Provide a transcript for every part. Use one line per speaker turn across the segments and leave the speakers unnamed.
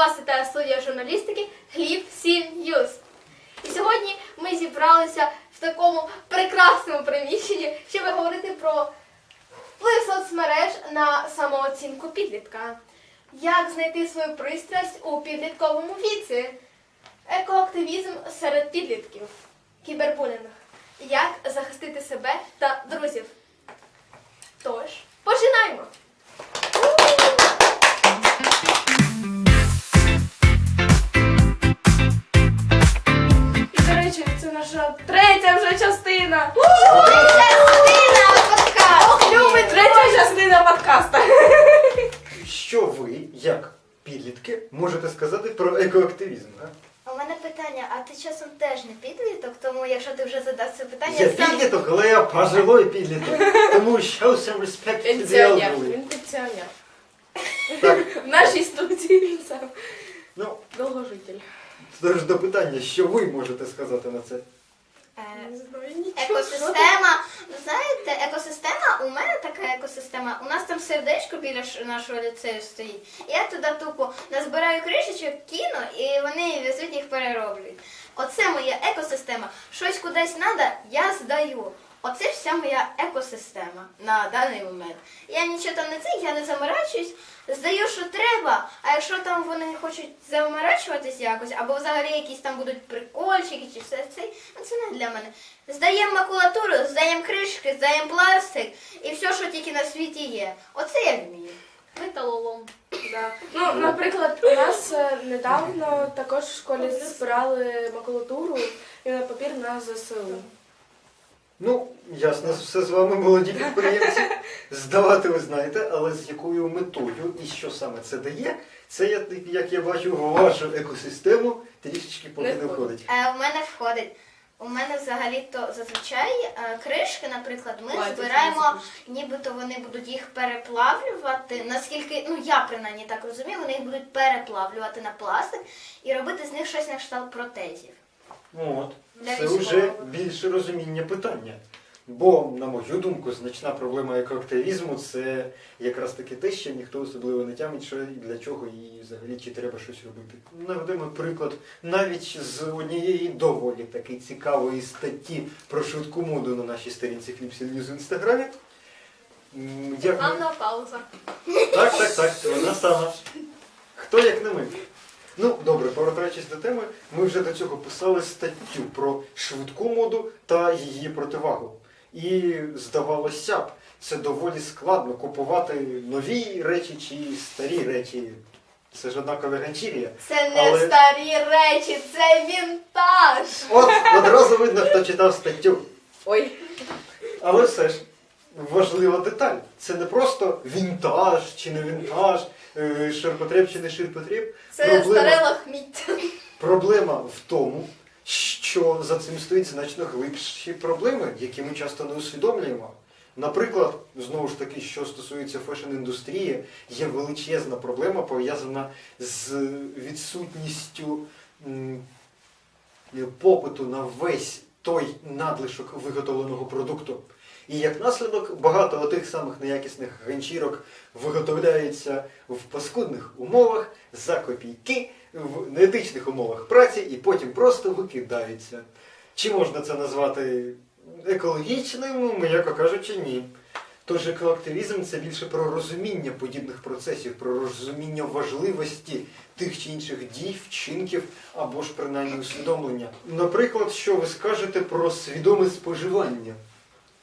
Вас вітає студія журналістики Хліб Сіль Ньюз. І сьогодні ми зібралися в такому прекрасному приміщенні, щоб говорити про вплив соцмереж на самооцінку підлітка. Як знайти свою пристрасть у підлітковому віці? Екоактивізм серед підлітків. Кібербулінг. Як захистити себе та друзів. Тож, починаємо!
Наша третя вже частина. Третя частина подкаста.
Що ви, як підлітки, можете сказати про екоактивізм? А?
У мене питання, а ти часом теж не підліток, тому якщо ти вже задав це питання,
Я
сам
підліток, але я пожилой підліток. Тому show some respect to the
Пенсіонер.
elderly.
Він пенсіонер.
Так,
В нашій студії він сам
ну,
довгожитель.
тож до питання, що ви можете сказати на це?
Е,
Не знаю нічого.
екосистема. Знаєте, екосистема, у мене така екосистема. У нас там сердечко біля ш- нашого ліцею стоїть. Я туди тупо назбираю кришечок, кіно, і вони везуть їх перероблюють. Оце моя екосистема. Щось кудись треба, я здаю. Оце вся моя екосистема на даний момент. Я нічого там не це, я не заморачуюсь, здаю, що треба. А якщо там вони хочуть заморачуватись якось, або взагалі якісь там будуть прикольчики чи все це, ну це не для мене. Здаємо макулатуру, здаємо кришки, здаємо пластик і все, що тільки на світі є. Оце я вмію.
Металолом.
Да. Ну, наприклад, у нас е, недавно також в школі збирали макулатуру і на папір на ЗСУ.
Ну, ясно, все з вами молоді підприємці. Здавати ви знаєте, але з якою метою і що саме це дає, це я, як я бачу, в вашу екосистему трішечки поки
Не входить.
Е, у мене входить. У мене взагалі-то зазвичай е, кришки, наприклад, ми
Платять
збираємо, нібито вони будуть їх переплавлювати. Наскільки, ну я принаймні так розумію, вони їх будуть переплавлювати на пластик і робити з них щось на кшталт протезів.
От,
Для
це
військового.
вже більше розуміння питання. Бо, на мою думку, значна проблема екоактивізму це якраз таки те, що ніхто особливо не тямить, що і для чого і взагалі чи треба щось робити. Наведемо приклад навіть з однієї доволі таки цікавої статті про швидку моду на нашій сторінці Ньюз в інстаграмі. Як
Анна пауза.
так, так, так, вона сама. Хто як не ми? Ну, добре, повертаючись до теми, ми вже до цього писали статтю про швидку моду та її противагу. І здавалося б, це доволі складно купувати нові речі чи старі речі. Це ж однакова ганчір'я.
Це не
Але-
старі речі, це вінтаж.
От одразу видно, хто читав статтю.
Ой.
Але все ж важлива деталь. Це не просто вінтаж чи не вінтаж, е, ширпотреб чи не ширпотреб.
Це
Проблема-
старе лахміття.
Проблема в тому, що за цим стоїть значно глибші проблеми, які ми часто не усвідомлюємо. Наприклад, знову ж таки, що стосується фешн-індустрії, є величезна проблема пов'язана з відсутністю попиту на весь той надлишок виготовленого продукту. І як наслідок багато тих самих неякісних ганчірок виготовляється в паскудних умовах за копійки, в неетичних умовах праці і потім просто викидаються. Чи можна це назвати екологічним, м'яко кажучи, ні. Тож екоактивізм це більше про розуміння подібних процесів, про розуміння важливості тих чи інших дій, вчинків або ж принаймні усвідомлення. Наприклад, що ви скажете про свідоме споживання?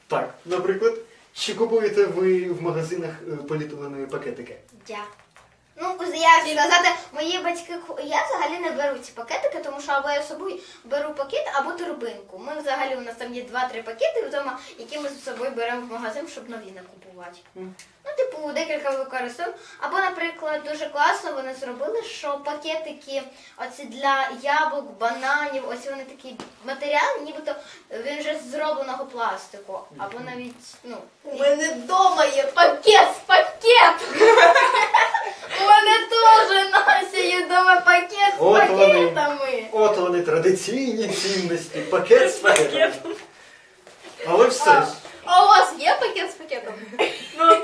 Так, наприклад, чи купуєте ви в магазинах політуваної поліетиленові пакетики?
Дя. Ну, як сказати, мої батьки, я взагалі не беру ці пакетики, тому що або я з собою беру пакет, або торбинку. Ми взагалі у нас там є два-три пакети вдома, які ми з собою беремо в магазин, щоб нові не купувати. Ну, типу, декілька використовуємо. Або, наприклад, дуже класно вони зробили, що пакетики оці для яблук, бананів, ось вони такі матеріали, нібито він вже з зробленого пластику. Або навіть, ну,
У мене вдома є пакет з пакет. У мене теж Настя є пакет з
От вони.
пакетами.
От вони традиційні цінності, пакет з пакетом. Але все ж,
А у вас є пакет з пакетом?
Ну,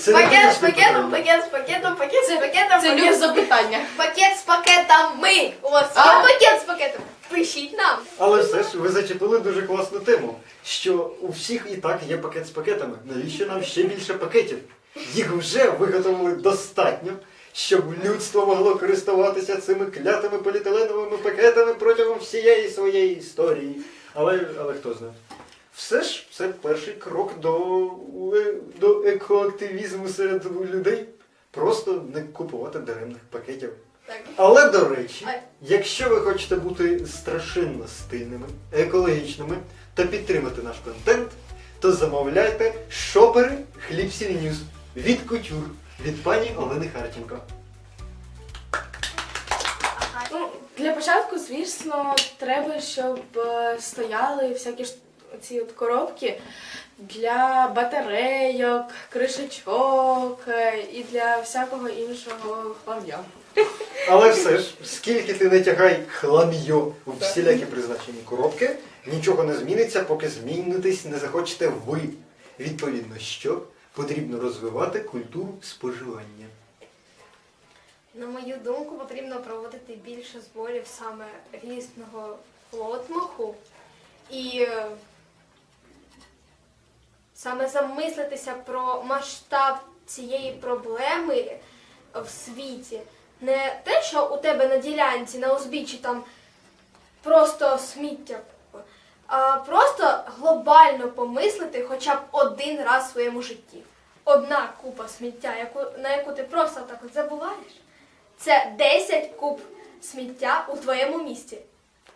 це не
Пакет з пакетом, пакет з пакетом, пакет з пакетом,
Це люк запитання.
пакет з пакетами. У вас є
А.
пакет з пакетом? Пишіть нам.
Але все ж ви зачепили дуже класну тему, що у всіх і так є пакет з пакетами. Навіщо нам ще більше пакетів? Їх вже виготовили достатньо, щоб людство могло користуватися цими клятими поліетиленовими пакетами протягом всієї своєї історії. Але, але хто знає. Все ж це перший крок до, е, до екоактивізму серед людей. Просто не купувати даремних пакетів.
Так.
Але до речі, якщо ви хочете бути страшенно стильними, екологічними та підтримати наш контент, то замовляйте шопери Хлібсів Ньюз від кутюр від пані Олени Харченко.
Ну, для початку, звісно, треба, щоб е, стояли всякі ж ці от коробки для батарейок, кришечок е, і для всякого іншого хлам'я.
Але все ж, скільки ти не тягай хлам'йо у всілякі призначені коробки, нічого не зміниться, поки змінитись не захочете ви. Відповідно, що потрібно розвивати культуру споживання.
На мою думку, потрібно проводити більше зборів саме різного флотмаху і е, саме замислитися про масштаб цієї проблеми в світі. Не те, що у тебе на ділянці, на узбіччі там просто сміття, просто глобально помислити хоча б один раз в своєму житті. Одна купа сміття, яку, на яку ти просто так от забуваєш, це 10 куб сміття у твоєму місті,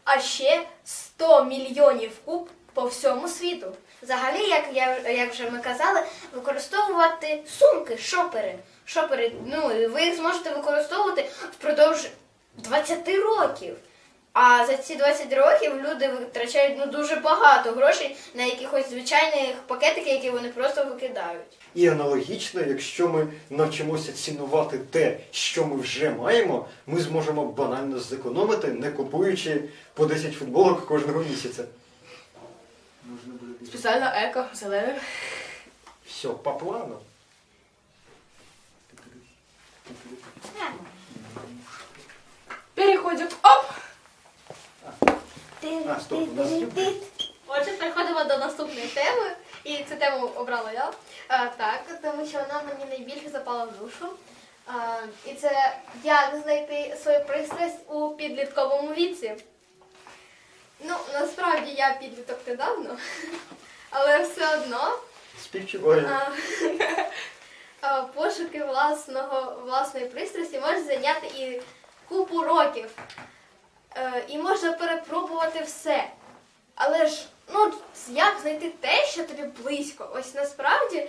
а ще 100 мільйонів куб по всьому світу.
Взагалі, як я як вже ми казали, використовувати сумки, шопери. Шопери, ну ви їх зможете використовувати впродовж 20 років. А за ці 20 років люди витрачають ну дуже багато грошей на якихось звичайних пакетики, які вони просто викидають.
І аналогічно, якщо ми навчимося цінувати те, що ми вже маємо, ми зможемо банально зекономити, не купуючи по 10 футболок кожного місяця. Можна буде
Спеціально еко, зелене.
все по плану.
Переходимо. Оп!
Отже, переходимо до наступної теми, і цю тему обрала я. А, так, тому що вона мені найбільше запала в душу. А, і це як знайти свою пристрасть у підлітковому віці. Ну, насправді я підліток недавно, але все одно
Співчуваю.
пошуки власного, власної пристрасті можуть зайняти і купу років. Е, і можна перепробувати все. Але ж, ну, як знайти те, що тобі близько? Ось насправді е,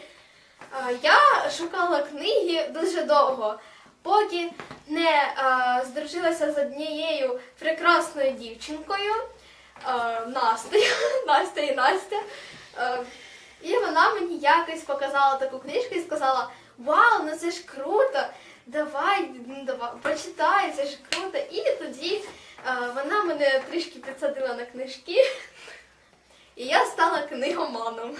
я шукала книги дуже довго, поки не е, здружилася з однією прекрасною дівчинкою е, Настею, Настя і Настя. Е, і вона мені якось показала таку книжку і сказала: Вау, ну це ж круто! Давай, давай, прочитай, це ж круто. І тоді вона мене трішки підсадила на книжки, і я стала книгоманом.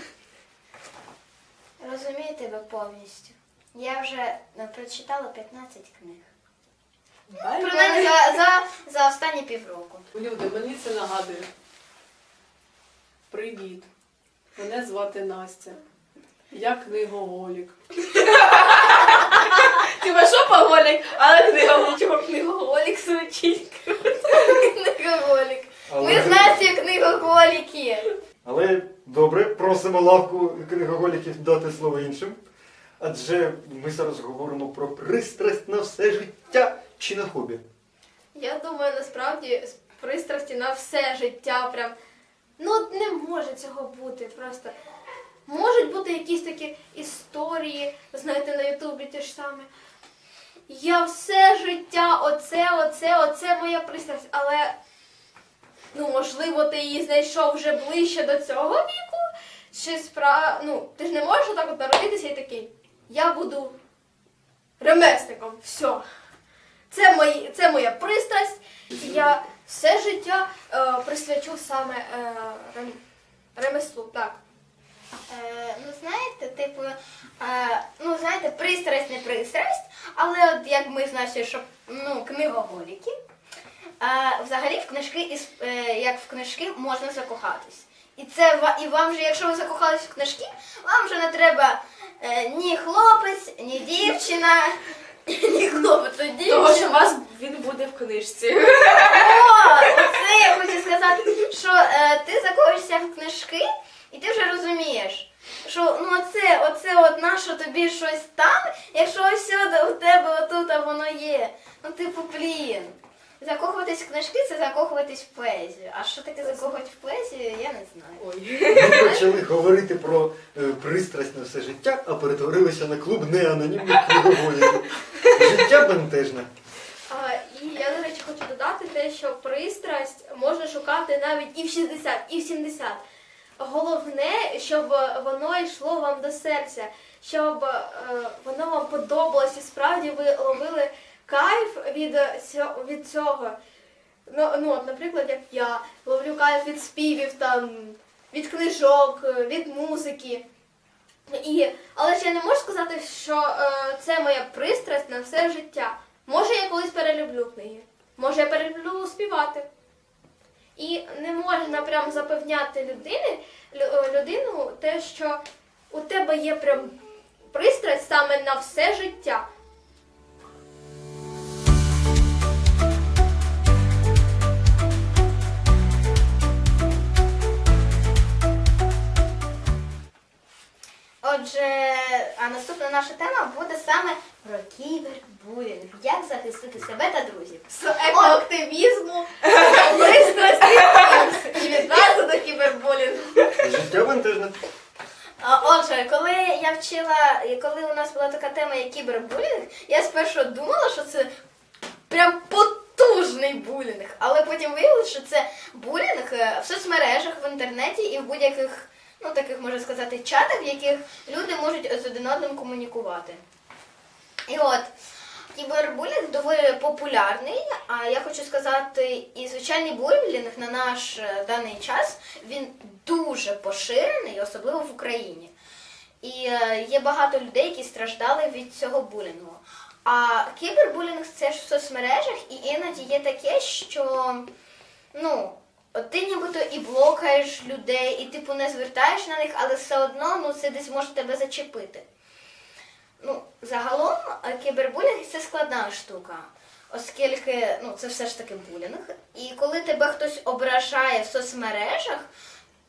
Розумію тебе повністю. Я вже ну, прочитала 15 книг. Принаймні за, за, за останні півроку.
Люди, мені це нагадує. Привіт. Мене звати Настя. Я книгоголік.
Типа шопоголік, але книга.
Чого книгоголік звучить. Книгоголік. Ми з Настю книгоголіки.
але добре, просимо лавку книгоголіків дати слово іншим. Адже ми зараз говоримо про пристрасть на все життя чи на хобі.
Я думаю, насправді з пристрасті на все життя прям. Ну, не може цього бути. Просто можуть бути якісь такі історії, знаєте, на Ютубі ті ж саме. Я все життя, оце, оце, оце моя пристрасть. Але, ну, можливо, ти її знайшов вже ближче до цього віку. Чи спра... Ну, ти ж не можеш отак от народитися і такий. Я буду ремесником. Все. Це, мої, це моя пристрасть. Я все життя е, присвячу саме е, рем, ремеслу. Так.
Е, ну, знаєте, типу, е, ну, знаєте, пристрасть не пристрасть, але от як ми знаємо, що ну, книгоголіки, а, взагалі в книжки, із- е, як в книжки, можна закохатись. І це ва- і вам же, якщо ви закохались в книжки, вам вже не треба е, ні хлопець, ні дівчина, ні хлопець, а дівчина.
Того, що у вас він буде в книжці.
О, оце я хочу сказати, що е, ти закохуєшся в книжки, розумієш, що ну оце, оце от наше тобі щось там, якщо ось у тебе отут а воно є. Ну типу, блін. Закохуватись в книжки це закохуватись в поезію. А що таке закохувати в поезію, я не знаю.
Ой.
Ми почали говорити про е, пристрасть на все життя, а перетворилися на клуб неанонімних книговолів. Життя бентежне.
А, І я, до речі, хочу додати те, що пристрасть можна шукати навіть і в 60, і в 70. Головне, щоб воно йшло вам до серця, щоб е, воно вам подобалось і справді ви ловили кайф від, цього- від цього. Ну, ну, от, наприклад, як я ловлю кайф від співів, там, від книжок, е, від музики. І, але ж я не можу сказати, що е, це моя пристрасть на все життя. Може, я колись перелюблю книги, може, я перелюблю співати. І не можна прям запевняти людини, лю- е, людину те, що у тебе є прям пристрасть саме на все життя.
Отже, а наступна наша тема буде саме про кібербулінг. Як захистити себе та друзів.
З екоактивізму, пристрасті і відразу до кібербулінгу.
Життя бентежне.
Отже, коли я вчила, коли у нас була така тема як кібербулінг, я спершу думала, що це прям потужний булінг. Але потім виявилося, що це булінг е, в соцмережах, в інтернеті і в будь-яких, ну таких можна сказати, чатах, в яких люди можуть з один одним комунікувати. І от. Кібербулінг доволі популярний, а я хочу сказати, і звичайний булінг на наш е, даний час він дуже поширений, особливо в Україні. І е, є багато людей, які страждали від цього булінгу. А кібербулінг це ж в соцмережах, і іноді є таке, що ну, от ти нібито і блокаєш людей, і типу не звертаєш на них, але все одно ну, це десь може тебе зачепити. Ну, загалом е, кібербулінг це складна штука, оскільки ну, це все ж таки булінг. І коли тебе хтось ображає в соцмережах,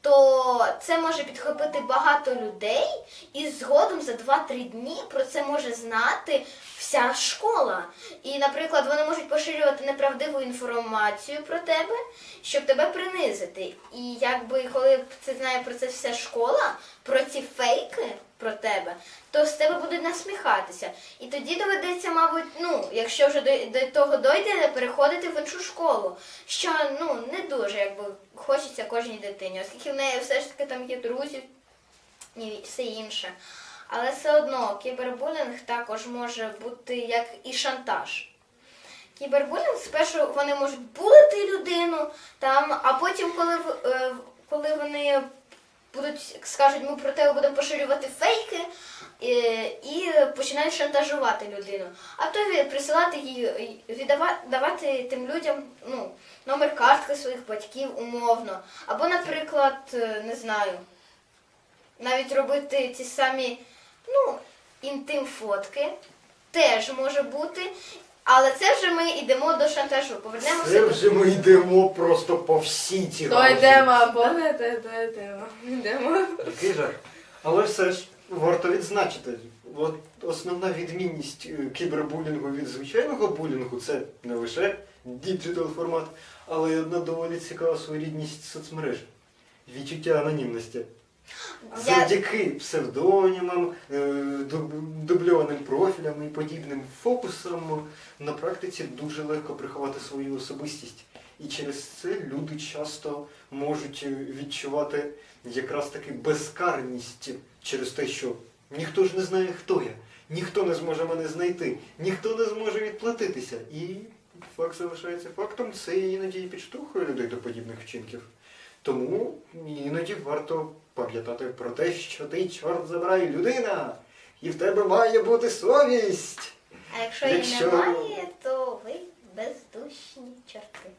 то це може підхопити багато людей, і згодом за 2-3 дні про це може знати вся школа. І, наприклад, вони можуть поширювати неправдиву інформацію про тебе, щоб тебе принизити. І якби коли це знає про це вся школа, про ці фейки про тебе, то з тебе будуть насміхатися. І тоді доведеться, мабуть, ну, якщо вже до, до того дойде, переходити в іншу школу. Що ну не дуже якби хочеться кожній дитині, оскільки в неї все ж таки там є друзі і все інше. Але все одно кібербулінг також може бути як і шантаж. Кібербулінг спершу вони можуть булити людину, там, а потім, коли, е, коли вони будуть, скажуть, ми про тебе будемо поширювати фейки е, і починають шантажувати людину. А то присилати їй, віддавати давати тим людям ну, номер картки своїх батьків умовно. Або, наприклад, е, не знаю, навіть робити ті самі ну, інтим фотки теж може бути. Але це вже ми йдемо до шантажу. Повернемося
Це
до
вже ми йдемо просто по всій цій
То
галузі.
йдемо, або не те, то йдемо. Йдемо.
Який жах. Але все ж варто відзначити. От основна відмінність е, кібербулінгу від звичайного булінгу це не лише діджитал формат, але й одна доволі цікава своєрідність соцмереж. Відчуття анонімності. Завдяки псевдонімам, е, дубльованим профілям і подібним фокусам на практиці дуже легко приховати свою особистість. І через це люди часто можуть е, відчувати якраз таки безкарність через те, що ніхто ж не знає, хто я, ніхто не зможе мене знайти, ніхто не зможе відплатитися. І факт залишається фактом, це іноді і підштовхує людей до подібних вчинків. Тому іноді варто пам'ятати про те, що ти, чорт забирай, людина, І в тебе має бути совість.
А якщо її немає, то ви бездушні чорти.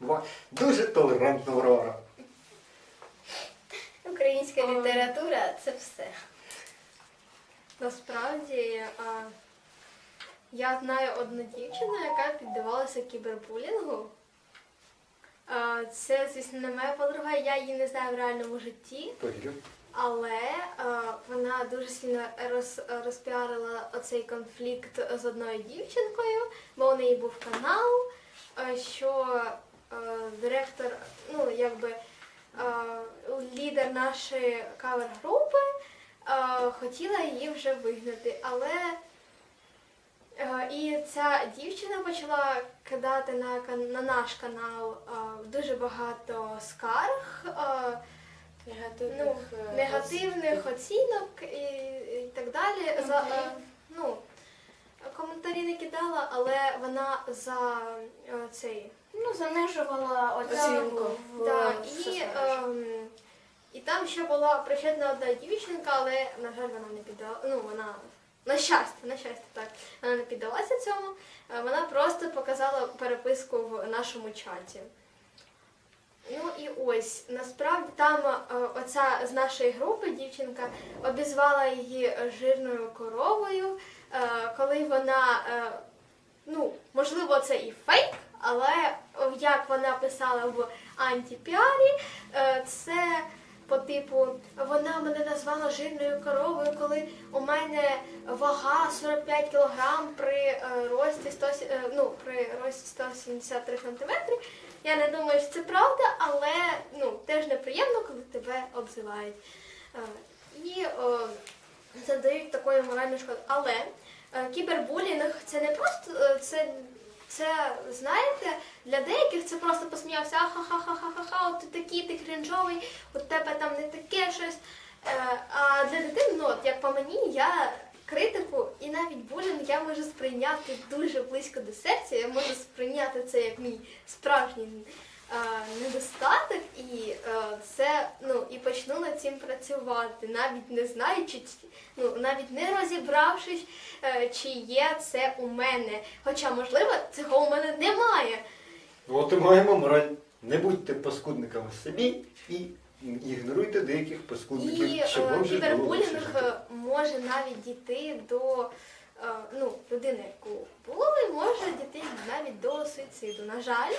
Ва- Дуже толерантна Аврора.
Українська література це все.
Насправді я знаю одну дівчину, яка піддавалася кібербулінгу. Це, звісно, не моя подруга, я її не знаю в реальному житті,
Повірю.
але вона дуже сильно роз, розпіарила оцей конфлікт з одною дівчинкою, бо у неї був канал, що директор, ну якби лідер нашої кавер-групи хотіла її вже вигнати, але і ця дівчина почала кидати на, на наш канал дуже багато скарг.
Негативних,
ну,
е,
негативних оцінок і, і так далі. За, е, ну, коментарі не кидала, але вона за е, цей.
Ну, занижувала
Оцінку.
Да,
в
і, ем, і там ще була причетна одна дівчинка, але, на жаль, вона не піддала. Ну, вона. На щастя, на щастя, так. Вона не піддалася цьому. Е, Вона просто показала переписку в нашому чаті. Ну і ось насправді там е, оця з нашої групи дівчинка обізвала її жирною коровою, е, коли вона, ну, можливо, це і фейк, але як вона писала в антипіарі, е, це по типу вона мене назвала жирною коровою, коли у мене вага 45 кг при е, рості 100, сі- е, ну, при рості 173 см. Я не думаю, що це правда, але ну, теж неприємно, коли тебе обзивають. Е, І задають такої моральної шкоди. Але кібербулінг це не просто це. Це, знаєте, для деяких це просто посміявся, ха-ха-ха-ха-ха, от ти такий, ти крінжовий, у тебе там не таке щось. Е, А для дитини, ну, от як по мені, я критику і навіть булінг я можу сприйняти дуже близько до серця, я можу сприйняти це як мій справжній недостаток, і е, це, ну, і почну над цим працювати, навіть не знаючи, ну, навіть не розібравшись, е, чи є це у мене. Хоча, можливо, цього у мене немає.
От і маємо мораль. Не будьте паскудниками собі і ігноруйте деяких паскудників,
І е, кібербулінг е, може навіть дійти до е, ну, людини, яку були, може дійти навіть до суїциду. На жаль, е,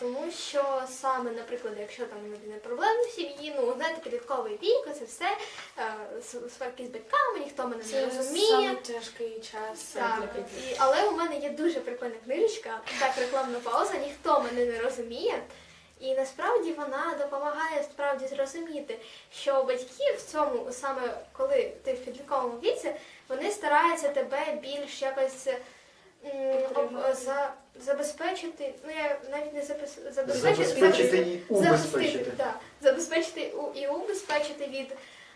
тому що саме, наприклад, якщо там людини проблеми в сім'ї, ну знаєте, підлітковий вік, це все е, сварки з батьками, ніхто мене не
Це
розуміє.
саме тяжкий час
Так,
для підлітків.
але у мене є дуже прикольна книжечка, так рекламна пауза, ніхто мене не розуміє. І насправді вона допомагає справді зрозуміти, що батьки в цьому, саме коли ти в підлітковому віці, вони стараються тебе більш якось за, забезпечити, ну я навіть не запис- забезпечити,
Забезпечити і убезпечити.
так, забезпечити у- і убезпечити від.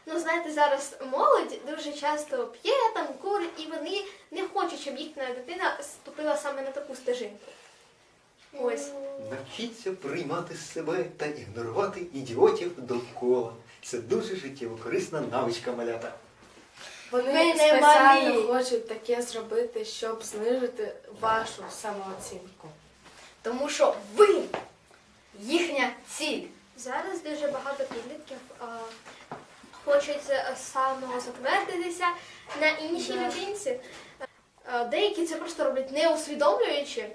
Ну, знаєте, зараз молодь дуже часто п'є там курить, і вони не хочуть, щоб їхня дитина ступила саме на таку стежинку. Ось.
Навчіться приймати себе та ігнорувати ідіотів довкола. Це дуже життєво корисна навичка малята.
Вони
Ми не
спеціально
малі.
хочуть таке зробити, щоб знижити вашу самооцінку.
Тому що ви їхня ціль.
Зараз дуже багато підлітків а, хочуть е, самозатвердитися на іншій
Да.
людинці. А, деякі це просто роблять не усвідомлюючи,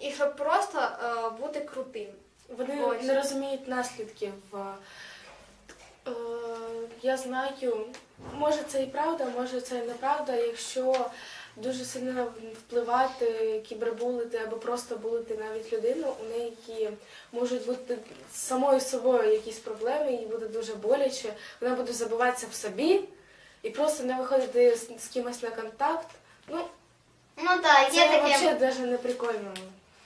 і щоб просто е, бути крутим.
Вони
Ось.
не розуміють наслідків. Е, я знаю, може це і правда, може це і неправда, якщо дуже сильно впливати, кібербулити або просто булити навіть людину, у неї можуть бути з самою собою якісь проблеми, їй буде дуже боляче, вона буде забиватися в собі і просто не виходити з, з кимось на контакт. Ну,
Ну так, є
це
таке.
взагалі навіть не прикольно.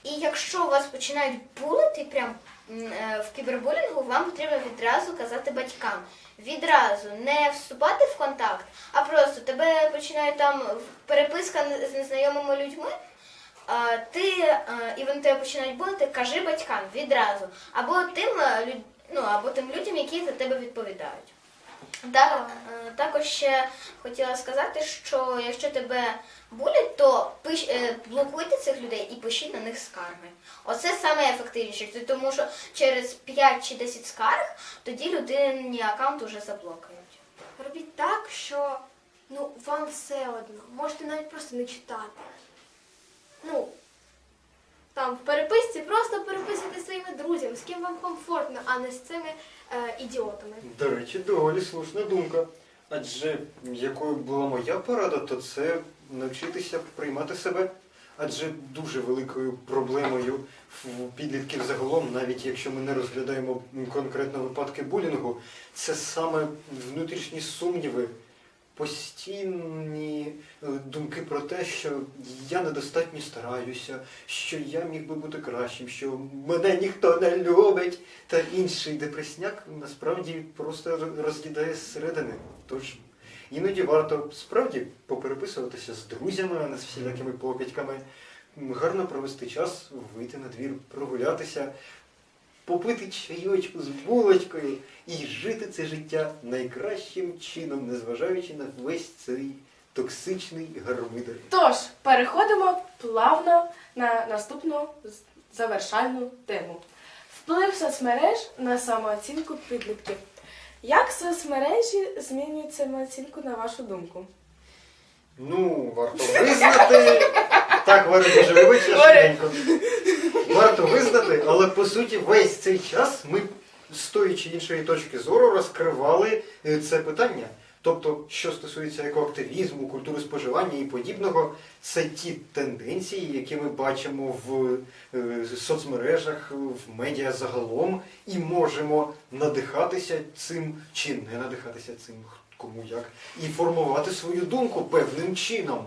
І якщо вас починають булити прям в кібербулінгу, вам потрібно відразу казати батькам. Відразу не вступати в контакт, а просто тебе починає там переписка з незнайомими людьми. Ти е, і вони тебе починають булити, кажи батькам відразу. Або тим е, ну, або тим людям, які за тебе відповідають. Так, е, також ще хотіла сказати, що якщо тебе булять, то пиш, е, блокуйте цих людей і пишіть на них скарги. Оце саме ефективніше, тому що через 5 чи 10 скарг тоді людині аккаунт уже заблокують.
Робіть так, що ну, вам все одно. Можете навіть просто не читати. Ну, там в переписці просто переписуйте своїми друзями, з ким вам комфортно, а не з цими е, ідіотами.
До речі, доволі слушна думка. Адже якою була моя порада, то це навчитися приймати себе. Адже дуже великою проблемою в підлітків загалом, навіть якщо ми не розглядаємо конкретно випадки булінгу, це саме внутрішні сумніви, постійні е, думки про те, що я недостатньо стараюся, що я міг би бути кращим, що мене ніхто не любить, та інший депресняк насправді просто роз'їдає зсередини. Тож іноді варто справді попереписуватися з друзями, а не з всілякими покидьками, гарно провести час, вийти на двір, прогулятися, попити чайочку з булочкою і жити це життя найкращим чином, незважаючи на весь цей токсичний гармидер.
Тож, переходимо плавно на наступну завершальну тему. Вплив соцмереж на самооцінку підлітків. Як соцмережі змінюють самооцінку на вашу думку?
Ну, варто визнати. Так, Варя, дуже вибачте. Варто але по суті весь цей час ми з тої чи іншої точки зору розкривали е, це питання. Тобто, що стосується екоактивізму, культури споживання і подібного, це ті тенденції, які ми бачимо в е, соцмережах, в медіа загалом, і можемо надихатися цим чи не надихатися цим, кому як, і формувати свою думку певним чином.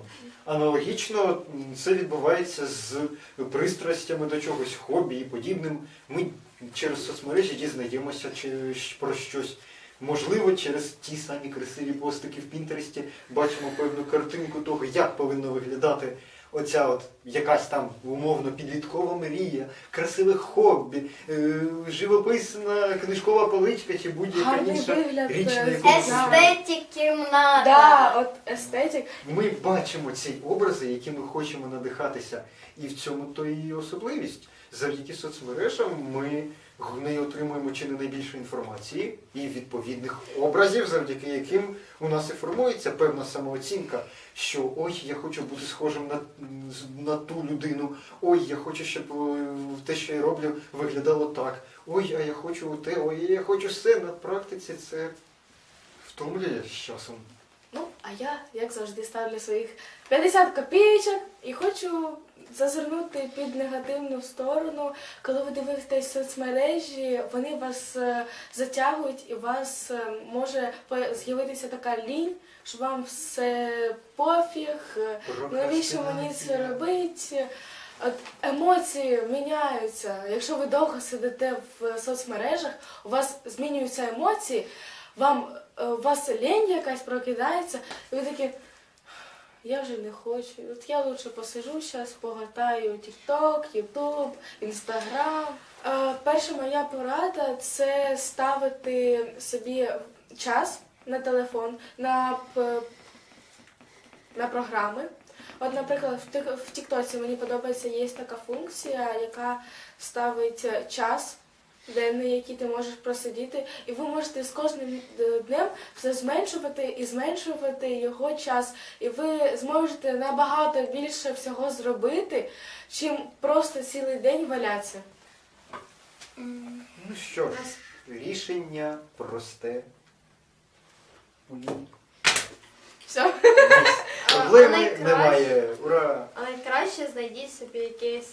Аналогічно це відбувається з пристрастями до чогось, хобі і подібним. Ми через соцмережі дізнаємося про щось. Можливо, через ті самі красиві постики в Пінтересті бачимо певну картинку того, як повинно виглядати оця от якась там умовно підліткова мрія, красиве хобі, е, живописна книжкова поличка чи будь-яка інша річ, на
е,
яку
Естетик кімната.
Да, от естетик.
ми бачимо ці образи, які ми хочемо надихатися. І в цьому то і особливість. Завдяки соцмережам ми в неї отримуємо чи не найбільше інформації і відповідних образів, завдяки яким у нас і формується певна самооцінка, що ой, я хочу бути схожим на, на ту людину, ой, я хочу, щоб е, те, що я роблю, виглядало так. Ой, а я хочу те, ой, я хочу все. На практиці це втомлює з часом.
Ну, а я, як завжди, ставлю своїх 50 копійочок і хочу зазирнути під негативну сторону. Коли ви дивитесь соцмережі, вони вас е, затягують і у вас е, може з'явитися така лінь, що вам все пофіг, е, навіщо мені це робити. От емоції міняються. Якщо ви довго сидите в соцмережах, у вас змінюються емоції, вам у вас лінь якась прокидається, і ви такі. Я вже не хочу. От я лучше посижу зараз, погортаю TikTok, YouTube, Instagram. Е, перша моя порада це ставити собі час на телефон, на, на програми. От, наприклад, в Тіктоці мені подобається, є така функція, яка ставить е, час денний, який ти можеш просидіти, і ви можете з кожним е, днем все зменшувати і зменшувати його час. І ви зможете набагато більше всього зробити, чим просто цілий день валятися.
Ну що ж, рішення просте.
Все.
Проблеми
найкраще-
немає. Ура!
А найкраще знайдіть собі якесь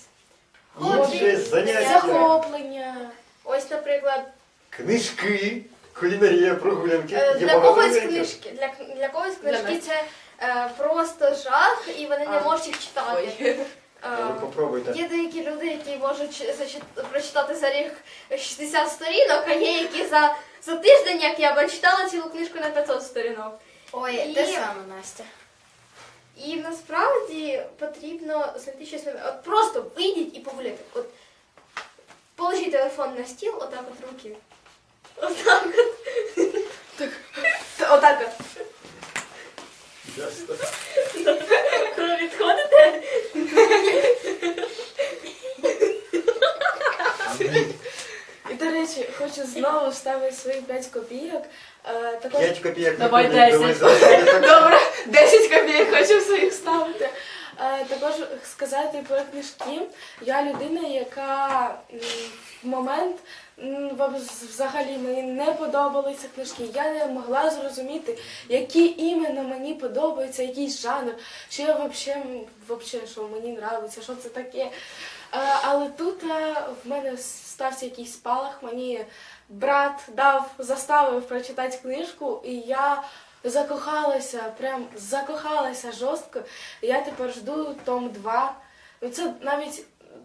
Інше заняття.
Захоплення.
Ось, наприклад,
Книжки, кулінарія, прогулянки.
Е,
Є
Для
багато
когось книжки, для, для когось
Для
книжки
Насті.
це е, просто жах, і вони не
А.
можуть їх читати.
Ой.
Е,
Ви попробуйте.
Є деякі люди, які можуть чи- зачит- прочитати за рік 60 сторінок, а є які за, за тиждень, як я прочитала цілу книжку на 500 сторінок.
Ой,
І-
те саме, Настя.
І насправді потрібно знайти щось нове. От просто вийдіть і погуляйте. От положіть телефон на стіл, отак от руки. Отак от.
отак. от.
Ясно.
Коли відходите. І, до речі, хочу знову вставити свої 5 копійок. Е, також...
5 копійок
Давай
не
10.
давай зараз. Я так-
Добре, 10 копійок хочу своїх ставити. Е, також сказати про книжки. Я людина, яка в момент взагалі мені не подобалися книжки. Я не могла зрозуміти, які іменно мені подобаються, який жанр, що я взагалі, вообще, що мені подобається, що це таке. Е, Але тут е, в мене стався якийсь спалах, мені брат дав, заставив прочитати книжку, і я закохалася, прям закохалася жорстко. Я тепер жду том 2. Ну це навіть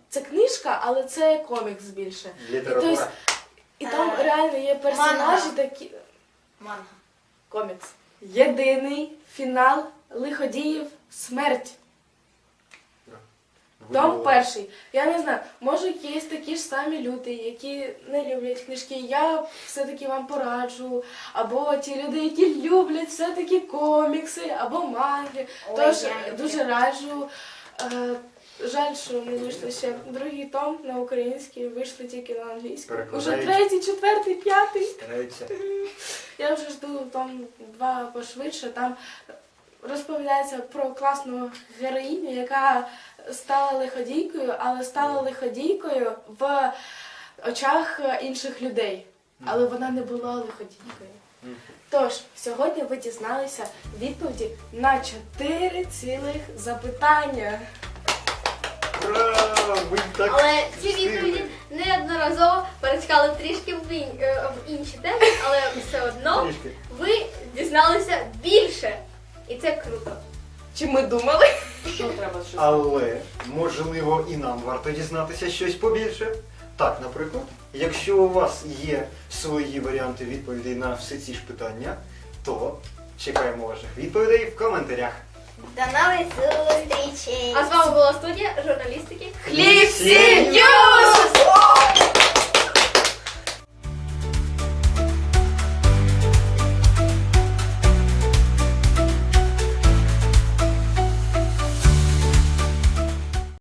це книжка, але це комікс більше. І, тобто, і там
Е,
реально є персонажі
манга.
такі.
Манга.
Комікс. Єдиний фінал лиходіїв смерть. Том перший. Я не знаю, може є такі ж самі люди, які не люблять книжки. Я все-таки вам пораджу. Або ті люди, які люблять все-таки комікси, або манги.
Ой,
Тож
я
дуже раджу. Е, жаль, що не вийшло ще другий том на український, вийшли тільки на англійський. Уже третій, четвертий, п'ятий.
Стараються.
Я вже жду том два пошвидше. Там розповідається про класну героїню, яка стала лиходійкою, але стала лиходійкою в очах інших людей. Але вона не була лиходійкою. Тож, сьогодні ви дізналися відповіді на чотири цілих запитання.
Ура! Ми так
Але ці відповіді неодноразово перетікали трішки в, ін- е, в інші теми, але все одно
Трішки.
ви дізналися більше. І це круто.
Чи ми думали?
Що треба щось?
Але можливо і нам варто дізнатися щось побільше. Так, наприклад, якщо у вас є свої варіанти відповідей на всі ці ж питання, то чекаємо ваших відповідей в коментарях.
До нових зустрічей!
А з вами була студія журналістики.
Хліб, ньюс!